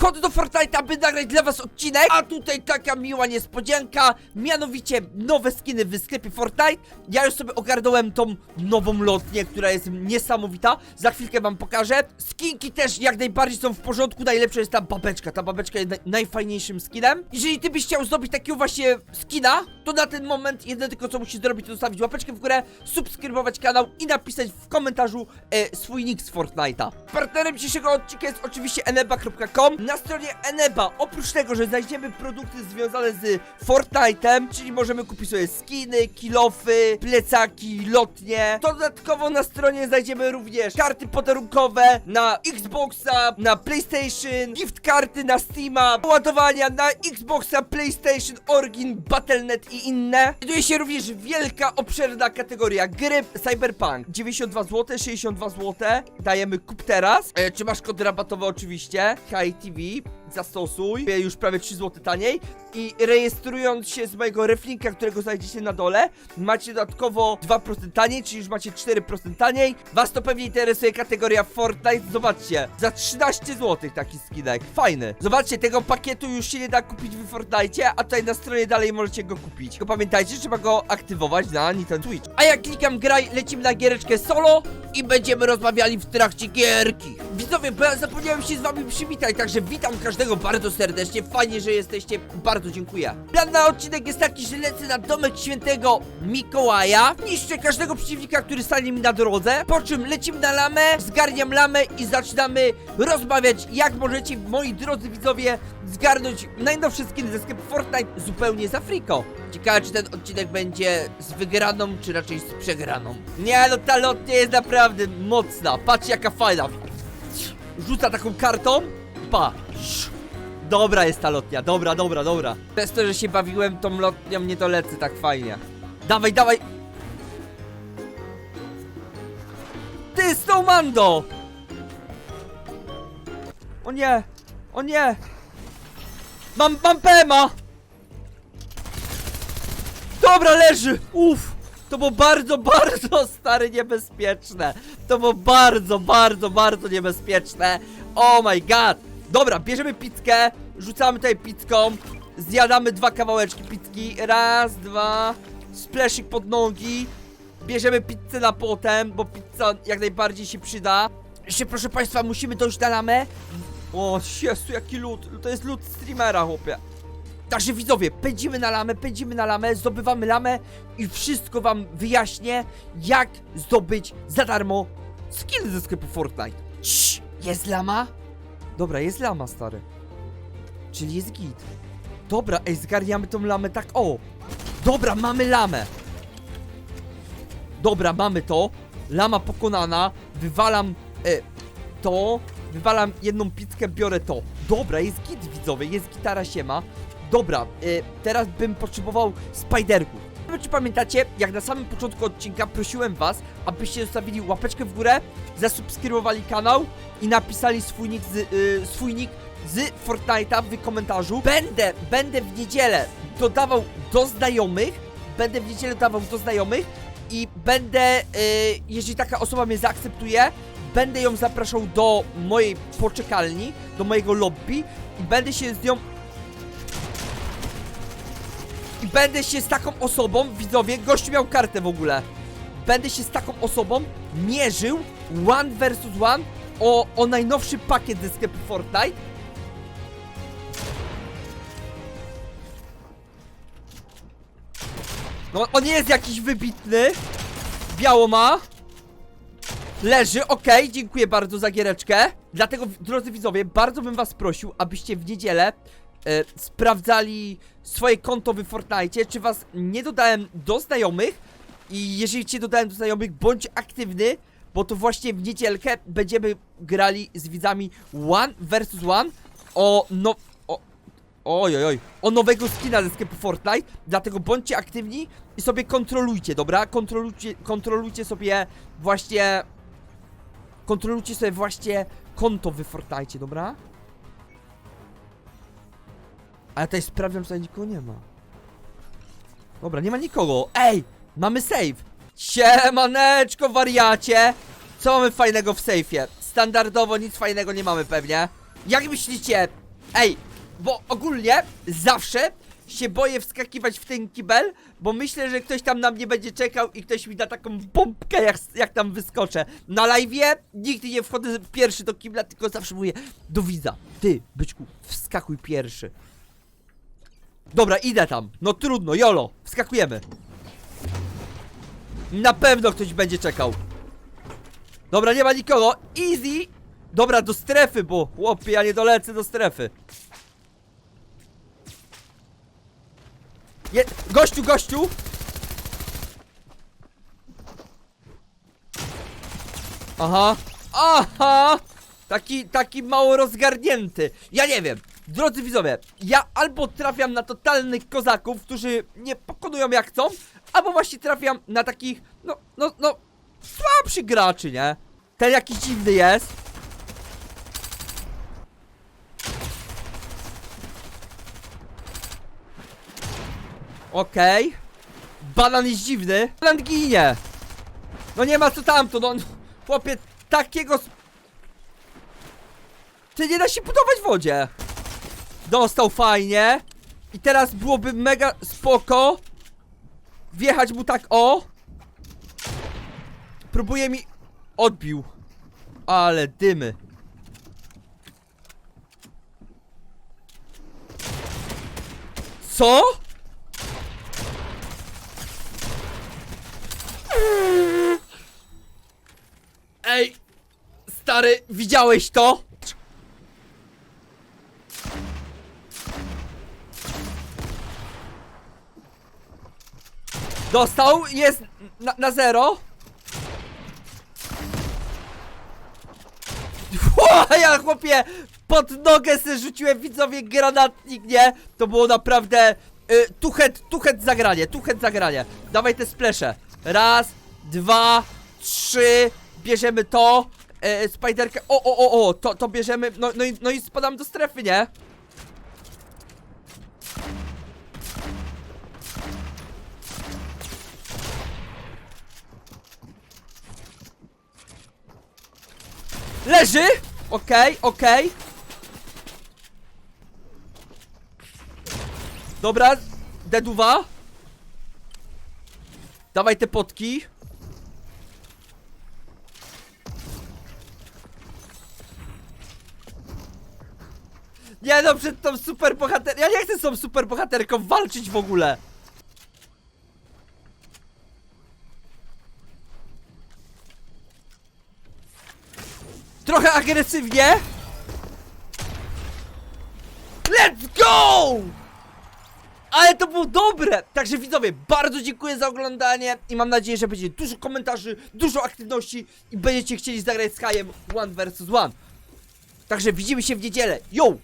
wchodzę do Fortnite'a, by nagrać dla was odcinek, a tutaj taka miła niespodzianka, mianowicie nowe skiny w sklepie Fortnite. Ja już sobie ogarnąłem tą nową lotnię, która jest niesamowita, za chwilkę wam pokażę. Skinki też jak najbardziej są w porządku, najlepsza jest ta babeczka, ta babeczka jest naj najfajniejszym skinem. Jeżeli ty byś chciał zdobyć takiego właśnie skina, to na ten moment jedyne tylko co musisz zrobić to zostawić łapeczkę w górę, subskrybować kanał i napisać w komentarzu e, swój nick z Fortnite'a. Partnerem dzisiejszego odcinka jest oczywiście eneba.com. Na stronie Eneba, oprócz tego, że znajdziemy produkty związane z Fortnite'em, czyli możemy kupić sobie skiny, kilofy, plecaki, lotnie, to dodatkowo na stronie znajdziemy również karty podarunkowe na Xboxa, na PlayStation, gift karty na Steama, ładowania na Xboxa, PlayStation, Origin, Battle.net i inne. Znajduje się również wielka, obszerna kategoria gry Cyberpunk. 92 zł, 62 zł. Dajemy kup teraz. E, czy masz kod rabatowy oczywiście? Hi TV. Zastosuj. Już prawie 3 zł taniej. I rejestrując się z mojego reflinka, którego znajdziecie na dole, macie dodatkowo 2% taniej, czyli już macie 4% taniej. Was to pewnie interesuje kategoria Fortnite. Zobaczcie, za 13 zł taki skinek. Fajny. Zobaczcie, tego pakietu już się nie da kupić w Fortnite, a tutaj na stronie dalej możecie go kupić. Tylko pamiętajcie, trzeba go aktywować na Nintendo Switch. A jak klikam graj, lecimy na giereczkę solo i będziemy rozmawiali w trakcie gierki. Widzowie, bo ja zapomniałem się z wami przywitać, także witam każdego bardzo serdecznie. Fajnie, że jesteście. Bardzo dziękuję. Plan na odcinek jest taki, że lecę na domek świętego Mikołaja. Niszczę każdego przeciwnika, który stanie mi na drodze. Po czym lecimy na lamę, zgarniam lamę i zaczynamy rozmawiać, jak możecie, moi drodzy widzowie, zgarnąć najnowsze skiny ze sklepu Fortnite zupełnie za friko. Ciekawe, czy ten odcinek będzie z wygraną, czy raczej z przegraną. Nie, no ta lotnia jest naprawdę mocna. Patrz jaka fajna. Rzuca taką kartą. Pa. Dobra jest ta lotnia, dobra, dobra, dobra. Przez to, że się bawiłem tą lotnią, nie dolecę tak fajnie. Dawaj, dawaj. Ty, Snowmando! O nie! O nie! Mam, mam Pema! Dobra, leży! Uff! To było bardzo, bardzo stary niebezpieczne. To było bardzo, bardzo, bardzo niebezpieczne. Oh my god! Dobra, bierzemy pizzkę, rzucamy tutaj pizzką, zjadamy dwa kawałeczki pizzki. Raz, dwa, splaszik pod nogi. Bierzemy pizzę na potem, bo pizza jak najbardziej się przyda. Jeszcze proszę państwa, musimy dojść na lamę. O, Jezu, jaki lód. To jest lód streamera, chłopie. Także widzowie, pędzimy na lamę, pędzimy na lamę, zdobywamy lamę i wszystko wam wyjaśnię, jak zdobyć za darmo skiny ze sklepu Fortnite. Cii, jest lama? Dobra, jest lama, stary. Czyli jest git. Dobra, ej, zgarniamy tą lamę tak, o. Dobra, mamy lamę. Dobra, mamy to. Lama pokonana. Wywalam e, to. Wywalam jedną pizzkę, biorę to. Dobra, jest git widzowie, jest gitara siema. Dobra, e, teraz bym potrzebował spiderków. Czy pamiętacie, jak na samym początku odcinka prosiłem was, abyście zostawili łapeczkę w górę, zasubskrybowali kanał i napisali swój nick z, y, swój nick z Fortnite'a w komentarzu. Będę, będę w niedzielę dodawał do znajomych, będę w niedzielę dodawał do znajomych i będę, y, jeżeli taka osoba mnie zaakceptuje, będę ją zapraszał do mojej poczekalni, do mojego lobby i będę się z nią będę się z taką osobą, widzowie, gościu miał kartę w ogóle. Będę się z taką osobą mierzył one versus one o, o najnowszy pakiet ze sklepu Fortnite. No, on nie jest jakiś wybitny. Biało ma. Leży, okej, dziękuję bardzo za giereczkę. Dlatego, drodzy widzowie, bardzo bym was prosił, abyście w niedzielę e, sprawdzali swoje konto w Fortnite, czy was nie dodałem do znajomych i jeżeli cię dodałem do znajomych, bądź aktywny, bo to właśnie w niedzielkę będziemy grali z widzami one versus one o no... O, oj, oj, o nowego skina ze sklepu Fortnite, dlatego bądźcie aktywni i sobie kontrolujcie, dobra? Kontrolujcie, kontrolujcie sobie właśnie... Kontrolujcie sobie właśnie konto w Fortnite, dobra? Ale tutaj sprawdzam, czy tutaj nikogo nie ma. Dobra, nie ma nikogo. Ej! Mamy save! Siemaneczko, wariacie! Co mamy fajnego w sejfie? Standardowo nic fajnego nie mamy pewnie. Jak myślicie, Ej, bo ogólnie zawsze się boję wskakiwać w ten kibel, bo myślę, że ktoś tam na mnie będzie czekał i ktoś mi da taką pompkę, jak, jak tam wyskoczę. Na live'ie nigdy nie wchodzę pierwszy do kibla, tylko zawsze mówię do widza. Ty, byczku, wskakuj pierwszy. Dobra, idę tam. No trudno, jolo, wskakujemy. Na pewno ktoś będzie czekał. Dobra, nie ma nikogo. Easy. Dobra, do strefy, bo chłopie, ja nie dolecę do strefy. Je gościu, gościu! Aha, aha! Taki, taki mało rozgarnięty. Ja nie wiem. Drodzy widzowie, ja albo trafiam na totalnych kozaków, którzy nie pokonują jak chcą, albo właśnie trafiam na takich, no, no, no, słabszych graczy, nie? Ten jakiś dziwny jest. Okej. Banan jest dziwny. Banan ginie. No nie ma co tamto, no. Chłopie, takiego... Ty nie da się budować w wodzie. Dostał fajnie. I teraz byłoby mega spoko. Wjechać mu tak o. Próbuje mi... Odbił. Ale dymy. Co? Ej, stary, widziałeś to? Dostał, jest na, na zero. Ło, ja chłopie, pod nogę se rzuciłem widzowie granatnik, nie? To było naprawdę y, tuchet, tuchet zagranie, tuchet zagranie. Dawaj te splesze. Raz, dwa, trzy, bierzemy to. Y, spiderkę, o, o, o, o, to, to bierzemy, no, no, i, no i spadam do strefy, nie? Leży! Okej, okej. Dobra, deduwa. Dawaj te potki. Nie no, przed tą super bohater... Ja nie chcę z tą super bohaterką walczyć w ogóle. Trochę agresywnie. Let's go! Ale to było dobre! Także widzowie, bardzo dziękuję za oglądanie i mam nadzieję, że będzie dużo komentarzy, dużo aktywności i będziecie chcieli zagrać z Kajem one vs one. Także widzimy się w niedzielę. Yo!